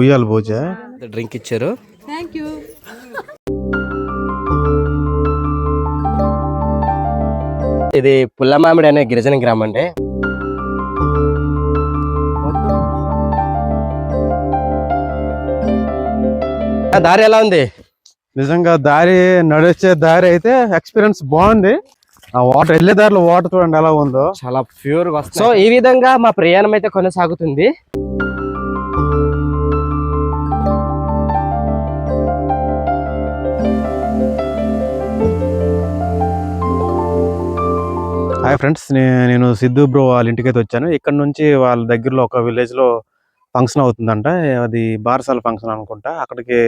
ఉయ్యాల పూజ డ్రింక్ ఇచ్చారు. Thank you ఇది పుల్లమామిడి అనే గిరిజన గ్రామం అండి. దారి ఎలా ఉంది? నిజంగా దారి నడిచే దారి అయితే ఎక్స్పీరియన్స్ బాగుంది. ఆ వాటర్ వెళ్ళే దారిలో వాటర్ చూడండి ఎలా ఉందో. చాలా ప్యూర్ సో ఈ విధంగా మా ప్రయాణం అయితే కొనసాగుతుంది. హాయ్ ఫ్రెండ్స్ నేను సిద్ధు బ్రో వాళ్ళ ఇంటికి అయితే వచ్చాను. ఇక్కడ నుంచి వాళ్ళ దగ్గరలో ఒక విలేజ్లో ఫంక్షన్ అవుతుందంట. అది బారసాల ఫంక్షన్ అనుకుంటా. అక్కడికి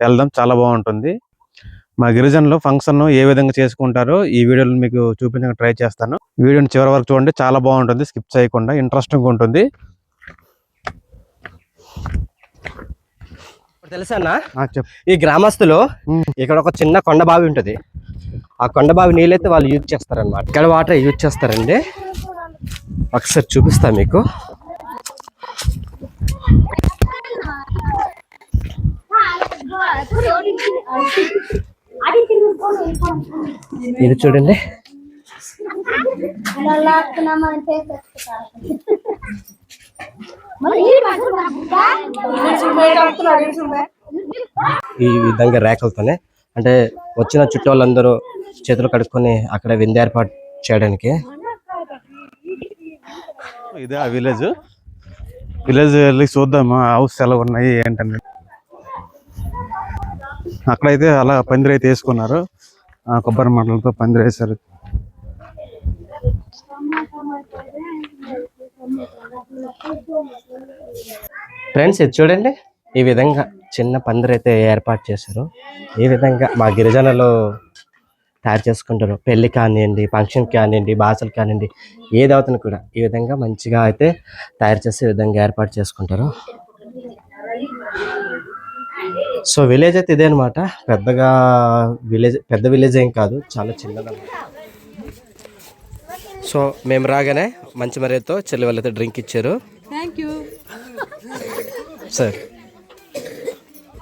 వెళ్దాం చాలా బాగుంటుంది. మా గిరిజనులు ఫంక్షన్ ఏ విధంగా చేసుకుంటారో ఈ వీడియోలో మీకు చూపించడానికి ట్రై చేస్తాను. వీడియోని చివరి వరకు చూడండి చాలా బాగుంటుంది. స్కిప్ చేయకుండా ఇంట్రెస్టింగ్ ఉంటుంది. తెలుసా ఈ గ్రామస్తులు. ఇక్కడ ఒక చిన్న కొండ బావి ఉంటుంది. ఆ కొండ బావి నీళ్ళైతే వాళ్ళు యూజ్ చేస్తారన్నమాట. ఇక్కడ వాటర్ యూజ్ చేస్తారండి. ఒకసారి చూపిస్తా మీకు. ఇది చూడండి. ఈ విధంగా రేఖలతోనే అంటే వచ్చిన చుట్టూ వాళ్ళందరూ చేతులు కడుక్కొని అక్కడ విందు ఏర్పాటు చేయడానికి. ఇదే ఆ విలేజ్. విలేజ్ వెళ్ళి చూద్దాము హౌస్ ఎలా ఉన్నాయి ఏంటని అక్కడైతే అలా పందిరి అయితే వేసుకున్నారు కొబ్బరి మంటలతో పందిరి వేశారు ఫ్రెండ్స్ ఇది చూడండి ఈ విధంగా. చిన్న పందిరి అయితే ఏర్పాటు చేశారు. ఈ విధంగా మా గిరిజనులు తయారు చేసుకుంటారు పెళ్ళి కానివ్వండి ఫంక్షన్ కానివ్వండి బాసలు కానివ్వండి ఏ దేవతను కూడా ఈ విధంగా మంచిగా అయితే తయారు చేసి విధంగా ఏర్పాటు చేసుకుంటారు. సో విలేజ్ అయితే ఇదే అనమాట పెద్దగా విలేజ్ పెద్ద విలేజ్ ఏం కాదు చాలా చిన్నదన్నమాట. సో మేము రాగానే మంచి మర్యాదతో చెల్లి వాళ్ళైతే డ్రింక్ ఇచ్చారు. Thank you sir.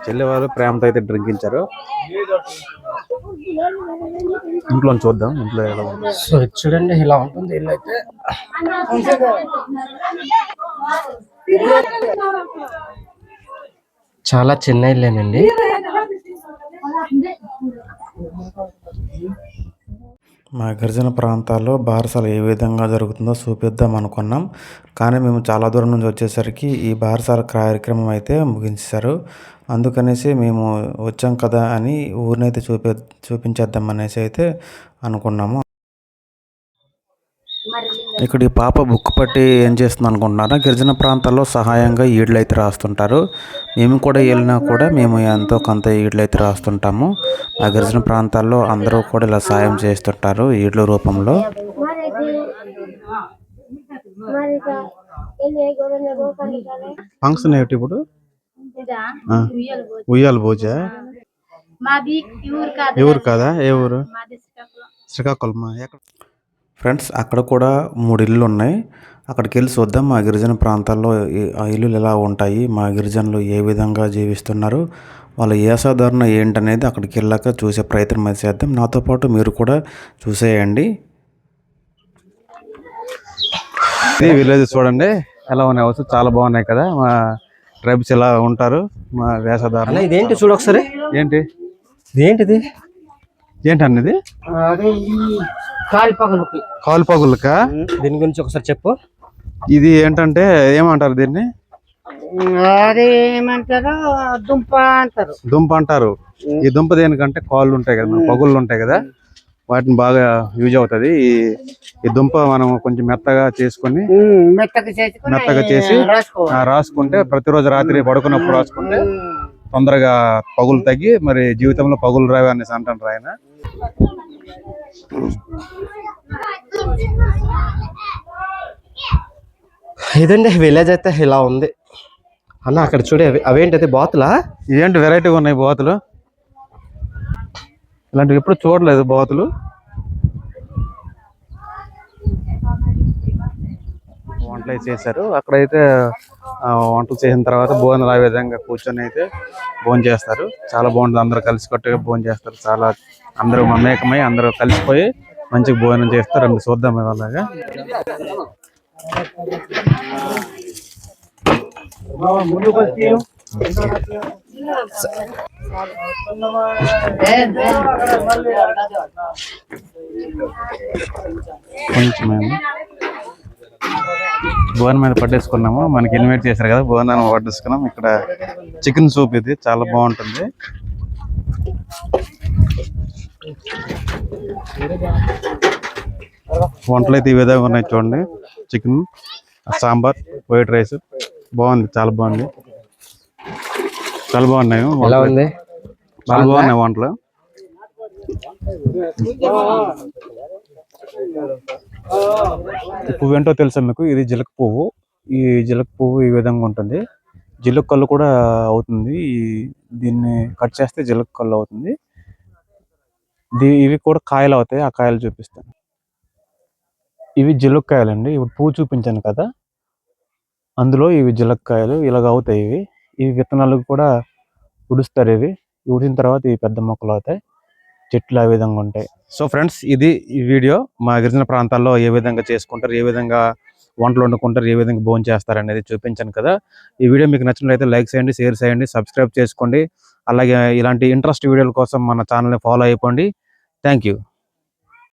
చెల్లి వాళ్ళు ప్రేమతో అయితే డ్రింక్ ఇచ్చారు. ఇంట్లో చూద్దాం ఇంట్లో ఎలా ఉంటుంది సో చూడండి ఇలా ఉంటుంది ఇల్లు అయితే. చాలా చిన్న ఇల్లేనండి. మా గిరిజన ప్రాంతాల్లో బారసాల ఏ విధంగా జరుగుతుందో చూపిద్దాం అనుకున్నాం. కానీ మేము చాలా దూరం నుంచి వచ్చేసరికి ఈ బారసాల కార్యక్రమం అయితే ముగించేశారు. అందుకనేసి మేము వచ్చాం కదా అని ఊరినైతే చూపి చూపించేద్దాం అనేసి అయితే అనుకున్నాము. ఇక్కడ ఈ పాప బుక్ పట్టి ఏం చేస్తుంది అనుకుంటున్నారా? గిరిజన ప్రాంతాల్లో సహాయంగా ఈడ్లు అయితే రాస్తుంటారు. మేము కూడా వెళ్ళినా కూడా మేము ఎంతో కొంత ఈడ్లు అయితే రాస్తుంటాము. ఆ గిరిజన ప్రాంతాల్లో అందరూ కూడా ఇలా సాయం చేస్తుంటారు ఈడ్ల రూపంలో. ఫంక్షన్ ఏమిటి ఇప్పుడు? ఉయ్యాల పూజ ఊరు కాదు ఏ ఊరు కాదా ఏ ఊరు? మాది శ్రీకాకుళం. శ్రీకాకుళం ఎక్కడ? ఫ్రెండ్స్ అక్కడ కూడా మూడు ఇల్లు ఉన్నాయి అక్కడికి వెళ్ళి చూద్దాం. మా గిరిజన ప్రాంతాల్లో ఈ- ఆ ఇల్లులు ఎలా ఉంటాయి మా గిరిజనులు ఏ విధంగా జీవిస్తున్నారు వాళ్ళ వేసాధారణ ఏంటనేది అక్కడికి వెళ్ళాక చూసే ప్రయత్నం అయితే చేద్దాం. నాతో పాటు మీరు కూడా చూసేయండి. ఇది విలేజ్ చూడండి. ఎలా ఉన్నాయి? హౌస్ చాలా బాగున్నాయి కదా. మా ట్రైబ్స్ ఎలా ఉంటారు? మా వేషధారణ ఇదేంటి చూడు ఒకసారి. ఏంటి? ఇదేంటిది? ఏంటన్నది? కాలి పగలుకి దీని గురించి ఒకసారి చెప్పు. ఇది ఏంటంటే ఏమంటారు దీన్ని? అది ఏమంటారు? దుంప అంటారు. దుంప అంటారు. ఈ దుంప దేనికంటే కాళ్ళు ఉంటాయి కదా పగుళ్ళు ఉంటాయి కదా వాటిని బాగా యూజ్ అవుతుంది. ఈ ఈ దుంప మనం కొంచెం మెత్తగా చేసుకొని మెత్తగా చేసి రాసుకుంటే ప్రతిరోజు రాత్రి పడుకున్నప్పుడు రాసుకుంటే తొందరగా పగులు తగ్గి మరి జీవితంలో పగులు రావి అనేసి అంటారు ఆయన. ఇదండి విలేజ్ అయితే ఇలా ఉంది. అన్న అక్కడ చూడే అవి అవేంటి బాతులా? ఇదేంటి వెరైటీగా ఉన్నాయి బాతులు? ఇలాంటివి ఎప్పుడు చూడలేదు బాతులు. వంటలు అయితే చేశారు. అక్కడైతే వంటలు చేసిన తర్వాత భోజనాలు ఆ విధంగా కూర్చొని అయితే భోజనం చేస్తారు. చాలా బాగుంటుంది. అందరూ కలిసి కట్టుగా భోజనం చేస్తారు. చాలా అందరూ మమేకమై అందరూ కలిసిపోయి మంచిగా భోజనం చేస్తారు. రెండు చూద్దాం అలాగా. కొంచెం భువన్ మీద పట్టేసుకున్నాము. మనకి ఇన్వైట్ చేశారు కదా భువన్ పట్టేసుకున్నాం ఇక్కడ చికెన్ సూప్ ఇది చాలా బాగుంటుంది. వంటలు అయితే ఈ విధంగా ఉన్నాయి చూడండి. Chicken sambar white rice. బాగుంది చాలా బాగుంది. చాలా బాగున్నాయి చాలా బాగున్నాయి వంటలు. పువ్వు ఏంటో తెలుసా మీకు? ఇది జిలక పువ్వు. ఈ జిలక పువ్వు ఈ విధంగా ఉంటుంది. జిలక కళ్ళు కూడా అవుతుంది. దీన్ని కట్ చేస్తే జిలక కళ్ళు అవుతుంది. దీ- ఇవి కూడా కాయలు అవుతాయి. ఆ కాయలు చూపిస్తాను. ఇవి జిలక్కాయలండి ఇప్పుడు పువ్వు చూపించాను కదా. అందులో ఇవి జిలక్కాయలు ఇలాగ అవుతాయి ఇవి. ఇవి విత్తనాలు కూడా ఉడుస్తారు ఇవి. ఉడిసిన తర్వాత ఇవి పెద్ద మొక్కలు అవుతాయి. చెట్లు ఆ విధంగా ఉంటాయి. సో ఫ్రెండ్స్ ఇది ఈ వీడియో. మా గిరిజన ప్రాంతాల్లో ఏ విధంగా చేసుకుంటారు ఏ విధంగా వంటలు వండుకుంటారు ఏ విధంగా భోజనం చేస్తారు అనేది చూపించాను కదా. ఈ వీడియో మీకు నచ్చినట్లయితే లైక్ చేయండి షేర్ చేయండి సబ్స్క్రైబ్ చేసుకోండి. అలాగే ఇలాంటి ఇంట్రెస్ట్ వీడియోల కోసం మన ఛానల్ని ఫాలో అయిపోండి. Thank you